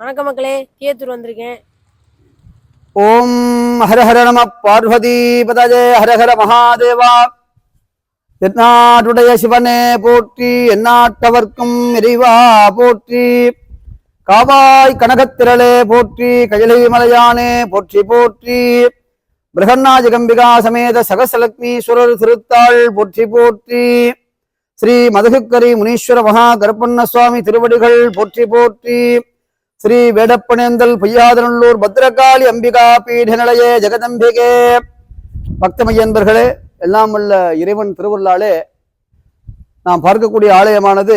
வணக்கம் மக்களே கேத்தூர் வந்திருக்கேன். ஓம் ஹரஹர நம பார்வதி பதஜே ஹரஹர மகாதேவா. எந்நாட்டுடைய சிவனே போற்றி எந்நாட்டவர்க்கும் இறைவா போற்றி. காவாய் கனகத்திரளே போற்றி கஜலை மலையானே போற்றி போற்றி. பிரகன்னாஜகம்பிகா சமேத சகசலக்ஷ்மீஸ்வரர் திருத்தாள் போற்றி போற்றி. ஸ்ரீ மதகுக்கரி முனீஸ்வர மகா கருப்பண்ண சுவாமி திருவடிகள் போற்றி போற்றி. ஸ்ரீ வேடப்பனேந்தல் பொய்யாதநல்லூர் பத்ரகாளி அம்பிகா பீட நிலையே ஜெகதம்பிகே. பக்தமையன்பர்களே எல்லாம் உள்ள இறைவன் திருவருளாலே நாம் பார்க்கக்கூடிய ஆலயமானது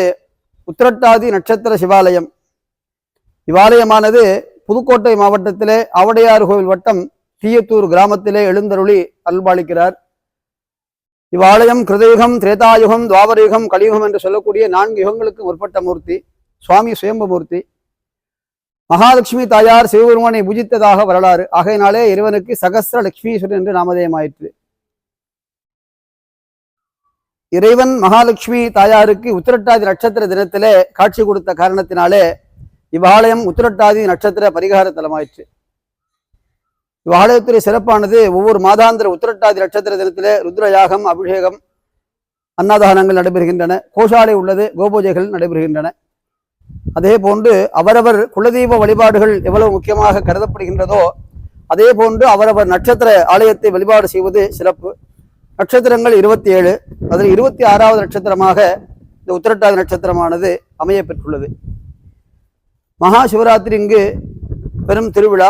உத்திரட்டாதி நட்சத்திர சிவாலயம். இவ்வாலயமானது புதுக்கோட்டை மாவட்டத்திலே ஆவடையாறு கோவில் வட்டம் தீயத்தூர் கிராமத்திலே எழுந்தருளி அல்பாளிக்கிறார் இவ்வாலயம் கிருதயுகம் திரேதாயுகம் துவாபரயுகம் கலியுகம் என்று சொல்லக்கூடிய நான்கு யுகங்களுக்கு முற்பட்ட மூர்த்தி சுவாமி சுயம்பு மூர்த்தி மகாலட்சுமி தாயார் சிவபெருமானை பூஜித்ததாக வரலாறு. ஆகையினாலே இறைவனுக்கு சகசிர லட்சுமீஸ்வரன் என்று நாமதேயமாயிற்று. இறைவன் மகாலட்சுமி தாயாருக்கு உத்திரட்டாதி நட்சத்திர தினத்திலே காட்சி கொடுத்த காரணத்தினாலே இவ்வாலயம் உத்திரட்டாதி நட்சத்திர பரிகார தலமாயிற்று. இவ்வாலயத்துறை சிறப்பானது ஒவ்வொரு மாதாந்திர உத்திரட்டாதி நட்சத்திர தினத்திலே ருத்ரயாகம் அபிஷேகம் அன்னதானங்கள் நடைபெறுகின்றன. கோஷாலை உள்ளது கோபூஜைகள் நடைபெறுகின்றன. அதே போன்று அவரவர் குலதெய்வ வழிபாடுகள் எவ்வளவு முக்கியமாக கருதப்படுகின்றதோ அதே போன்று அவரவர் நட்சத்திர ஆலயத்தை வழிபாடு செய்வது சிறப்பு. நட்சத்திரங்கள் இருபத்தி ஏழு அதில் இருபத்தி ஆறாவது நட்சத்திரமாக இந்த உத்திரட்டாதி நட்சத்திரமானது அமைய பெற்றுள்ளது. மகா சிவராத்திரி இங்கு பெரும் திருவிழா.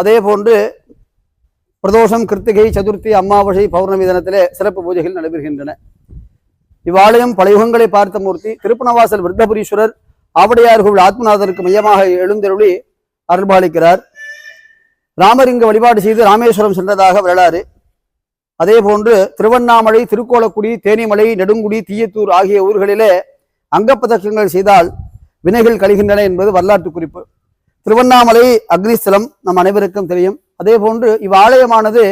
அதே போன்று பிரதோஷம் கிருத்திகை சதுர்த்தி அமாவாசை பௌர்ணமி தினத்திலே சிறப்பு பூஜைகள் நடைபெறுகின்றன. இவ்வாலயம் பல யுகங்களை பார்த்த மூர்த்தி திருப்பணவாசல் விருத்தபுரீஸ்வரர் ஆவடையார் கோவில் ஆத்மநாதருக்கு மையமாக எழுந்தருளி அருள்பாலிக்கிறார். ராமர் இங்கு வழிபாடு செய்து ராமேஸ்வரம் சென்றதாக வரலாறு. அதே போன்று திருவண்ணாமலை திருக்கோலக்குடி தேனிமலை நெடுங்குடி தீயத்தூர் ஆகிய ஊர்களிலே அங்கப்பதக்கங்கள் செய்தால் வினைகள் கழிகின்றன என்பது வரலாற்று குறிப்பு. திருவண்ணாமலை அக்னிஸ்தலம் நம் அனைவருக்கும் தெரியும். அதே போன்று இவ்வாலயமானது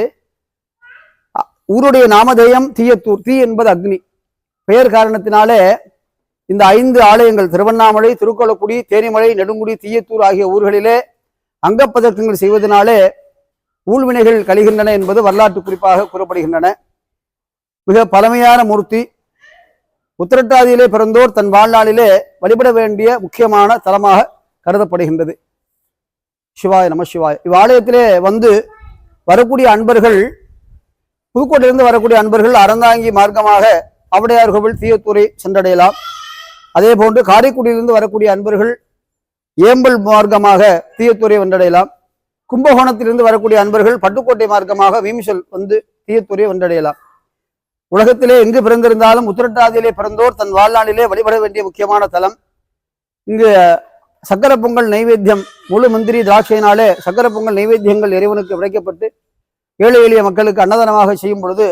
அ, ஊருடைய நாமதேயம் தீயத்தூர் தீ என்பது அக்னி. பெயர் காரணத்தினாலே இந்த ஐந்து ஆலயங்கள் திருவண்ணாமலை திருக்கோளக்குடி தேனிமலை நெடுங்குடி தீயத்தூர் ஆகிய ஊர்களிலே அங்கப்பதக்கங்கள் செய்வதனாலே ஊழ்வினைகள் கழிகின்றன என்பது வரலாற்று குறிப்பாக கூறப்படுகின்றன. மிக பழமையான மூர்த்தி. உத்திரட்டாதியிலே பிறந்தோர் தன் வாழ்நாளிலே வழிபட வேண்டிய முக்கியமான தலமாக கருதப்படுகின்றது. சிவாய நம சிவாய. இவ்வாலயத்திலே வந்து வரக்கூடிய அன்பர்கள் புதுக்கோட்டையிலிருந்து வரக்கூடிய அன்பர்கள் அறந்தாங்கி மார்க்கமாக அவடையார் கோவில் தீயத்தூரை சென்றடையலாம். அதே போன்று காரைக்குடியிலிருந்து வரக்கூடிய அன்பர்கள் ஏம்பல் மார்க்கமாக தீயத்தூரை வந்தடையலாம் கும்பகோணத்திலிருந்து வரக்கூடிய அன்பர்கள் பட்டுக்கோட்டை மார்க்கமாக வீமிசல் வந்து தீயத்தூரை வந்தடையலாம் உலகத்திலே எங்கு பிறந்திருந்தாலும் உத்திரட்டாதியிலே பிறந்தோர் தன் வாழ்நாளிலே வழிபட வேண்டிய முக்கியமான தலம். இங்கு சக்கர பொங்கல் நைவேத்தியம் முழு மந்திரி திராட்சையினாலே சக்கர பொங்கல் நைவேத்தியங்கள் இறைவனுக்கு விளைக்கப்பட்டு ஏழை எளிய மக்களுக்கு அன்னதானமாக செய்யும் பொழுது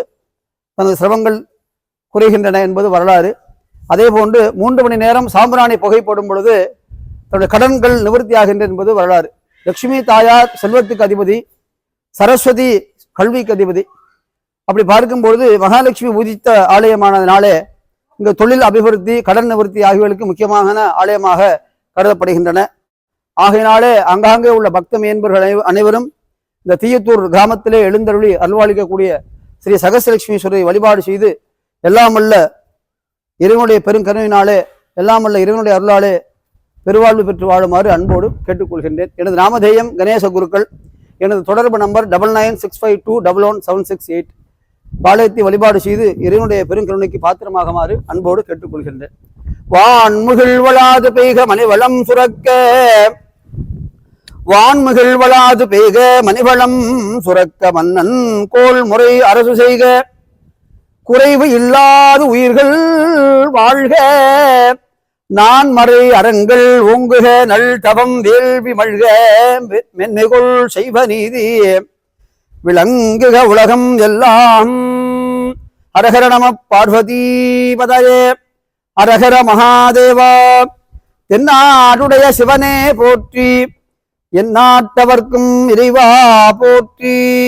தனது சிரமங்கள் குறைகின்றன என்பது வரலாறு. அதே போன்று மூன்று மணி நேரம் சாம்பிராணி புகைப்படும் பொழுது தன்னுடைய கடன்கள் நிவர்த்தியாகின்றன என்பது வரலாறு. லட்சுமி தாயார் செல்வத்துக்கு அதிபதி சரஸ்வதி கல்விக்கு அதிபதி. அப்படி பார்க்கும்பொழுது மகாலட்சுமி பூஜித்த ஆலயமானதினாலே இங்கு தொழில் அபிவிருத்தி கடன் நிவர்த்தி ஆகியவர்களுக்கு முக்கியமான ஆலயமாக கருதப்படுகின்றன. ஆகையினாலே அங்காங்கே உள்ள பக்த மேன்பர்கள் அனைவரும் இந்த தீயத்தூர் கிராமத்திலே எழுந்தருளி அருள்வாளிக்கக்கூடிய ஸ்ரீ சகசலட்சுமீஸ்வரரை வழிபாடு செய்து எல்லாமல்ல இறைவனுடைய பெருங்கருணையினாலே எல்லாமல்ல இறைவனுடைய அருளாலே பெருவாழ்வு பெற்று வாழுமாறு அன்போடு கேட்டுக்கொள்கின்றேன். எனது நாமதேயம் கணேச குருக்கள். எனது தொடர்பு number double nine six five two double one seven six eight. பாளையத்தை வழிபாடு செய்து இறைவனுடைய பெருங்கருணைக்கு பாத்திரமாகுமாறு அன்போடு கேட்டுக்கொள்கின்றேன். வான்முகில் வளாது பெய்க மணிவளம் சுரக்க. வான்முகில் வளாது பெய்க மணிவளம் சுரக்க. மன்னன் கோல் முறை அரசு செய்க. குறைவு இல்லாத உயிர்கள் வாழ்க. நான் மறை அறங்கள் ஓங்குக நல் தவம் வேள்வி மழ்க. மெ- செய்வ நீதி. விளங்குக உலகம் எல்லாம். அரஹர நம பார்வதி பதயே அரஹர மகாதேவா. தென்னாடுடைய சிவனே போற்றி. எந்நாட்டவர்க்கும் இறைவா போற்றி.